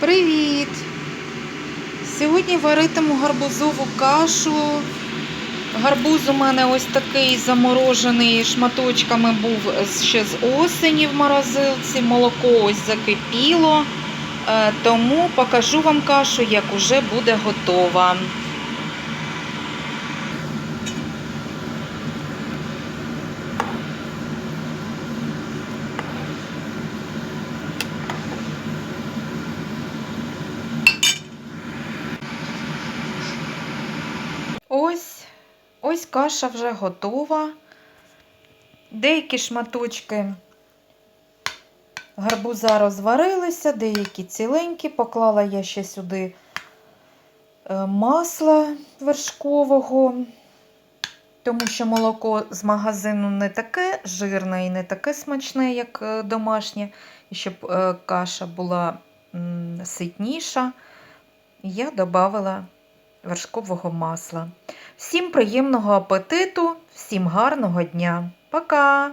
Привіт! Сьогодні варитиму гарбузову кашу. Гарбуз у мене ось такий заморожений шматочками був ще з осені в морозилці. Молоко ось закипіло. Е, Тому покажу вам кашу, як уже буде готова. Ось, ось каша вже готова. Деякі шматочки гарбуза розварилися, деякі ціленькі. Поклала я ще сюди е, масла вершкового, тому що молоко з магазину не таке жирне і не таке смачне, як е, домашнє, і щоб е, каша була ситніша, я додала вершкового масла. Всім приємного апетиту, всім гарного дня. Пока!